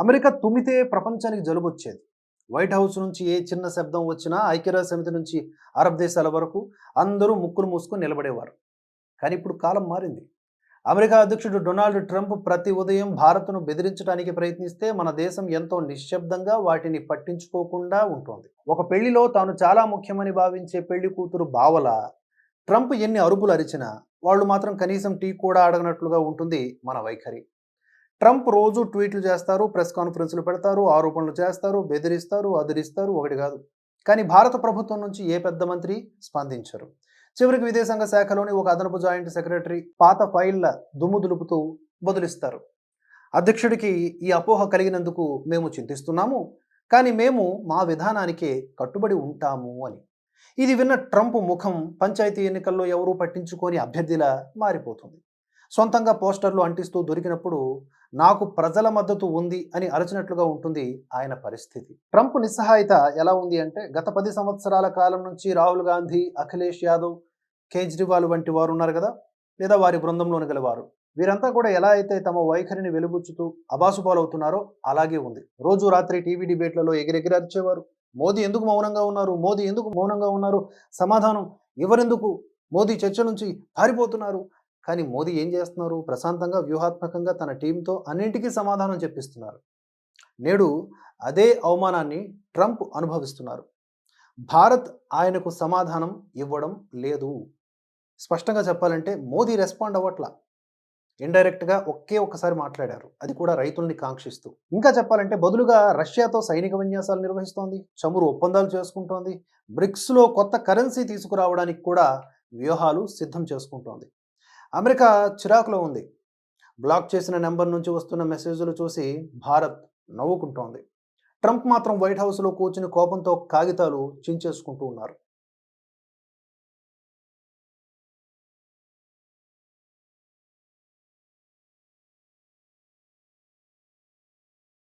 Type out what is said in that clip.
America తుమ్మితే ప్రపంచానికి జలుబు వచ్చేది వైట్ హౌస్ నుంచి ఏ చిన్న శబ్దం వచ్చినా ఐక్యరాజ్య సమితి నుంచి అరబ్ దేశాల వరకు అందరూ ముక్కులు మూసుకొని నిలబడేవారు. కానీ ఇప్పుడు కాలం మారింది. అమెరికా అధ్యక్షుడు డొనాల్డ్ ట్రంప్ ప్రతి ఉదయం భారత్ను బెదిరించడానికి ప్రయత్నిస్తే మన దేశం ఎంతో నిశ్శబ్దంగా వాటిని పట్టించుకోకుండా ఉంటుంది. ఒక పెళ్ళిలో తాను చాలా ముఖ్యమని భావించే పెళ్ళి కూతురు బావల ట్రంప్ ఎన్ని అరుపులు అరిచినా వాళ్ళు మాత్రం కనీసం టీ కూడా అడగనట్లుగా ఉంటుంది మన వైఖరి. ట్రంప్ రోజు ట్వీట్లు చేస్తారు ప్రెస్ కాన్ఫరెన్స్లు పెడతారు ఆరోపణలు చేస్తారు బెదిరిస్తారు అదిరిస్తారు ఒకటి కాదు. కానీ భారత ప్రభుత్వం నుంచి ఏ పెద్ద మంత్రి స్పందించరు. చివరికి విదేశాంగ శాఖలోని ఒక అదనపు జాయింట్ సెక్రటరీ పాత ఫైళ్ళ దుమ్ము దులుపుతూ బదులిస్తారు అధ్యక్షుడికి ఈ అపోహ కలిగినందుకు మేము చింతిస్తున్నాము. కానీ మేము మా విధానానికే కట్టుబడి ఉంటాము అని. ఇది విన్న ట్రంప్ ముఖం పంచాయతీ ఎన్నికల్లో ఎవరూ పట్టించుకొని అభ్యర్థిలా మారిపోతుంది. సొంతంగా పోస్టర్లు అంటిస్తూ దొరికినప్పుడు నాకు ప్రజల మద్దతు ఉంది అని అరచినట్లుగా ఉంటుంది ఆయన పరిస్థితి. ట్రంప్ నిస్సహాయత ఎలా ఉంది అంటే గత పది సంవత్సరాల కాలం నుంచి రాహుల్ గాంధీ అఖిలేష్ యాదవ్ కేజ్రీవాల్ వంటి వారు ఉన్నారు కదా? లేదా వారి బృందంలోని గలవారు. వీరంతా కూడా ఎలా అయితే తమ వైఖరిని వెలుబుచ్చుతూ అబాసుపాలవుతున్నారో అలాగే ఉంది. రోజు రాత్రి టీవీ డిబేట్లలో ఎగిరెగిరర్చేవారు మోదీ ఎందుకు మౌనంగా ఉన్నారు? మోదీ ఎందుకు మౌనంగా ఉన్నారు? సమాధానం ఎవరెందుకు? మోదీ చర్చ నుంచి పారిపోతున్నారు. కానీ మోదీ ఏం చేస్తున్నారు? ప్రశాంతంగా వ్యూహాత్మకంగా తన టీంతో అన్నింటికీ సమాధానం చెప్పిస్తున్నారు. నేడు అదే అవమానాన్ని ట్రంప్ అనుభవిస్తున్నారు. భారత్ ఆయనకు సమాధానం ఇవ్వడం లేదు. స్పష్టంగా చెప్పాలంటే మోదీ రెస్పాండ్ అవ్వట్లా. ఇండైరెక్ట్గా ఒకే ఒక్కసారి మాట్లాడారు. అది కూడా రైతుల్ని కాంక్షిస్తూ. ఇంకా చెప్పాలంటే బదులుగా రష్యాతో సైనిక విన్యాసాలు నిర్వహిస్తోంది. చమురు ఒప్పందాలు చేసుకుంటోంది. బ్రిక్స్లో కొత్త కరెన్సీ తీసుకురావడానికి కూడా వ్యూహాలు సిద్ధం చేసుకుంటోంది. అమెరికా చిరాకులో ఉంది. బ్లాక్ చేసిన నెంబర్ నుంచి వస్తున్న మెసేజ్లు చూసి భారత్ నవ్వుకుంటోంది. ట్రంప్ మాత్రం వైట్ హౌస్లో కూర్చుని కోపంతో కాగితాలు చించేసుకుంటూ ఉన్నారు.